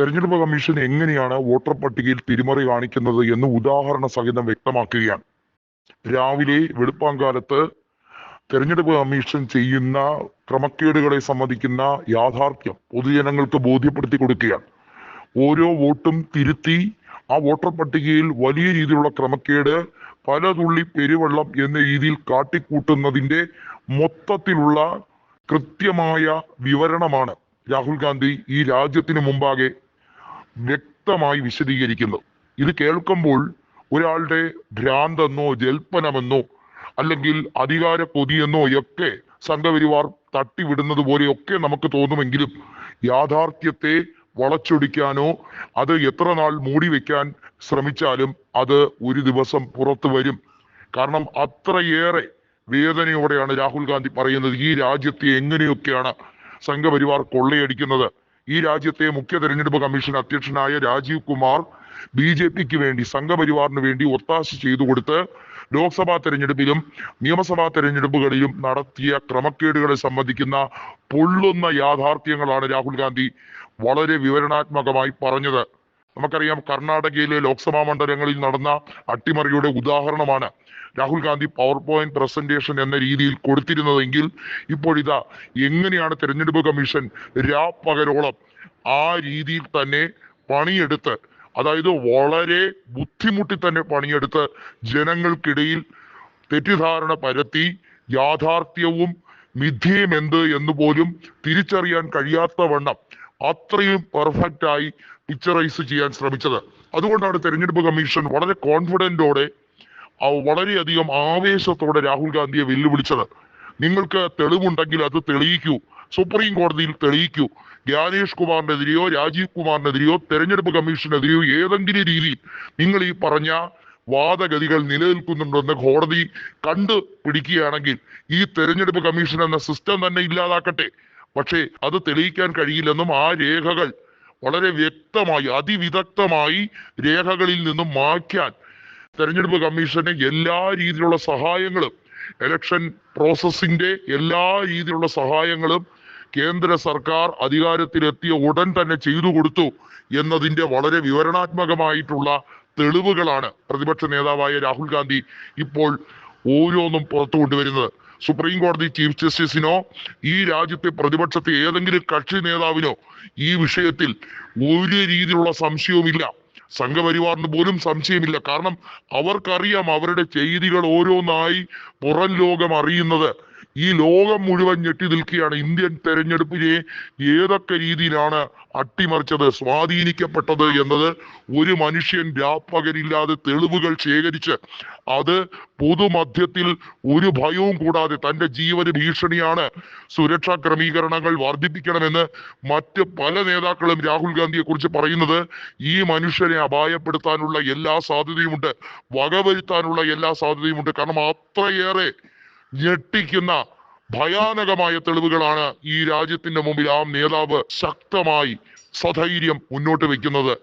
തെരഞ്ഞെടുപ്പ് കമ്മീഷൻ എങ്ങനെയാണ് വോട്ടർ പട്ടികയിൽ തിരിമറി കാണിക്കുന്നത് എന്ന് ഉദാഹരണ സഹിതം വ്യക്തമാക്കുകയാണ്. രാവിലെ വെളുപ്പാങ്കാലത്ത് തെരഞ്ഞെടുപ്പ് കമ്മീഷൻ ചെയ്യുന്ന ക്രമക്കേടുകളെ സംബന്ധിക്കുന്ന യാഥാർത്ഥ്യം പൊതുജനങ്ങൾക്ക് ബോധ്യപ്പെടുത്തി കൊടുക്കുകയാണ്. ഓരോ വോട്ടും തിരുത്തി ആ വോട്ടർ പട്ടികയിൽ വലിയ രീതിയിലുള്ള ക്രമക്കേട് പല തുള്ളി പെരുവെള്ളം എന്ന രീതിയിൽ കാട്ടിക്കൂട്ടുന്നതിന്റെ മൊത്തത്തിലുള്ള കൃത്യമായ വിവരണമാണ് രാഹുൽ ഗാന്ധി ഈ രാജ്യത്തിന് മുമ്പാകെ വ്യക്തമായി വിശദീകരിക്കുന്നത് ഇത് കേൾക്കുമ്പോൾ ഒരാളുടെ ഭ്രാന്തെന്നോ ജൽപ്പനമെന്നോ അല്ലെങ്കിൽ അധികാര കൊതിയെന്നോ ഒക്കെ സംഘപരിവാർ തട്ടിവിടുന്നത് പോലെയൊക്കെ നമുക്ക് തോന്നുമെങ്കിലും യാഥാർത്ഥ്യത്തെ വളച്ചൊടിക്കാനോ അത് എത്ര നാൾ മൂടി വെക്കാൻ ശ്രമിച്ചാലും അത് ഒരു ദിവസം പുറത്തു വരും. കാരണം അത്രയേറെ വേദനയോടെയാണ് രാഹുൽ ഗാന്ധി പറയുന്നത് ഈ രാജ്യത്തെ എങ്ങനെയൊക്കെയാണ് സംഘപരിവാർ കൊള്ളയടിക്കുന്നത്. ഈ രാജ്യത്തെ മുഖ്യ തെരഞ്ഞെടുപ്പ് കമ്മീഷൻ അധ്യക്ഷനായ രാജീവ് കുമാർ ബി ജെ പിക്ക് വേണ്ടി സംഘപരിവാറിന് വേണ്ടി ഒത്താശ ചെയ്തു കൊടുത്ത് ലോക്സഭാ തെരഞ്ഞെടുപ്പിലും നിയമസഭാ തെരഞ്ഞെടുപ്പുകളിലും നടത്തിയ ക്രമക്കേടുകളെ സംബന്ധിക്കുന്ന പൊള്ളുന്ന യാഥാർത്ഥ്യങ്ങളാണ് രാഹുൽ ഗാന്ധി വളരെ വിവരണാത്മകമായി പറഞ്ഞത്. നമുക്കറിയാം കർണാടകയിലെ ലോക്സഭാ മണ്ഡലങ്ങളിൽ നടന്ന അട്ടിമറിയുടെ ഉദാഹരണമാണ് Rahul Gandhi power point presentation എന്ന രീതിയിൽ കൊടുത്തിരുന്നതെങ്കിൽ ഇപ്പോഴിതാ എങ്ങനെയാണ് തിരഞ്ഞെടുപ്പ് കമ്മീഷൻ രാ പകരോളം ആ രീതിയിൽ തന്നെ പണിയെടുത്ത് അതായത് വളരെ ബുദ്ധിമുട്ടി തന്നെ പണിയെടുത്ത് ജനങ്ങൾക്കിടയിൽ തെറ്റിദ്ധാരണ പരത്തി യാഥാർത്ഥ്യവും മിഥ്യയും എന്ത് എന്ന് പോലും തിരിച്ചറിയാൻ കഴിയാത്ത വണ്ണം അത്രയും പെർഫെക്റ്റ് ആയി പിക്ചറൈസ് ചെയ്യാൻ ശ്രമിച്ചത്. അതുകൊണ്ടാണ് തെരഞ്ഞെടുപ്പ് കമ്മീഷൻ വളരെ കോൺഫിഡന്റോടെ ആ വളരെയധികം ആവേശത്തോടെ രാഹുൽ ഗാന്ധിയെ വെല്ലുവിളിച്ചത്. നിങ്ങൾക്ക് തെളിവുണ്ടെങ്കിൽ അത് തെളിയിക്കൂ. സുപ്രീം കോടതിയിൽ തെളിയിക്കൂ. ജ്ഞാനേഷ് കുമാറിനെതിരെയോ രാജീവ് കുമാറിനെതിരെയോ തെരഞ്ഞെടുപ്പ് കമ്മീഷനെതിരെയോ ഏതെങ്കിലും രീതിയിൽ നിങ്ങൾ ഈ പറഞ്ഞ വാദഗതികൾ നിലനിൽക്കുന്നുണ്ടെന്ന് കോടതി കണ്ടു പിടിക്കുകയാണെങ്കിൽ ഈ തെരഞ്ഞെടുപ്പ് കമ്മീഷൻ എന്ന സിസ്റ്റം തന്നെ ഇല്ലാതാക്കട്ടെ. പക്ഷേ അത് തെളിയിക്കാൻ കഴിയില്ലെന്നും ആ രേഖകൾ വളരെ വ്യക്തമായി അതിവിദഗ്ധമായി രേഖകളിൽ നിന്നും മായ്ക്കാൻ തെരഞ്ഞെടുപ്പ് കമ്മീഷന് എല്ലാ രീതിയിലുള്ള സഹായങ്ങളും ഇലക്ഷൻ പ്രോസസ്സിന്റെ എല്ലാ രീതിയിലുള്ള സഹായങ്ങളും കേന്ദ്ര സർക്കാർ അധികാരത്തിലെത്തിയ ഉടൻ തന്നെ ചെയ്തു കൊടുത്തു എന്നതിന്റെ വളരെ വിവരണാത്മകമായിട്ടുള്ള തെളിവുകളാണ് പ്രതിപക്ഷ നേതാവായ രാഹുൽ ഗാന്ധി ഇപ്പോൾ ഓരോന്നും പുറത്തു കൊണ്ടുവരുന്നത് സുപ്രീം കോടതി ചീഫ് ജസ്റ്റിസിനോ ഈ രാജ്യത്തെ പ്രതിപക്ഷത്തെ ഏതെങ്കിലും കക്ഷി നേതാവിനോ ഈ വിഷയത്തിൽ ഒരു രീതിയിലുള്ള സംശയവുമില്ല. സംഘപരിവാറിന് പോലും സംശയമില്ല. കാരണം അവർക്കറിയാം അവരുടെ ചെയ്തികൾ ഓരോന്നായി പുറം ലോകം അറിയുന്നത്. ഈ ലോകം മുഴുവൻ ഞെട്ടി നിൽക്കുകയാണ്. ഇന്ത്യൻ തെരഞ്ഞെടുപ്പിനെ ഏതൊക്കെ രീതിയിലാണ് അട്ടിമറിച്ചത് സ്വാധീനിക്കപ്പെട്ടത് എന്നത് ഒരു മനുഷ്യൻ രാപ്പകലില്ലാതെ തെളിവുകൾ ശേഖരിച്ച് അത് പൊതുമധ്യത്തിൽ ഒരു ഭയവും കൂടാതെ തന്റെ ജീവന് ഭീഷണിയാണ് സുരക്ഷാ ക്രമീകരണങ്ങൾ വർദ്ധിപ്പിക്കണമെന്ന് മറ്റ് പല നേതാക്കളും രാഹുൽ ഗാന്ധിയെ കുറിച്ച് പറയുന്നത് ഈ മനുഷ്യനെ അപായപ്പെടുത്താനുള്ള എല്ലാ സാധ്യതയുമുണ്ട് വകവരുത്താനുള്ള എല്ലാ സാധ്യതയുമുണ്ട്. കാരണം അത്രയേറെ ഞെട്ടിക്കുന്ന ഭയാനകമായ തെളിവുകളാണ് ഈ രാജ്യത്തിന്റെ മുമ്പിൽ ആ നേതാവ് ശക്തമായി സധൈര്യം മുന്നോട്ട് വെക്കുന്നത്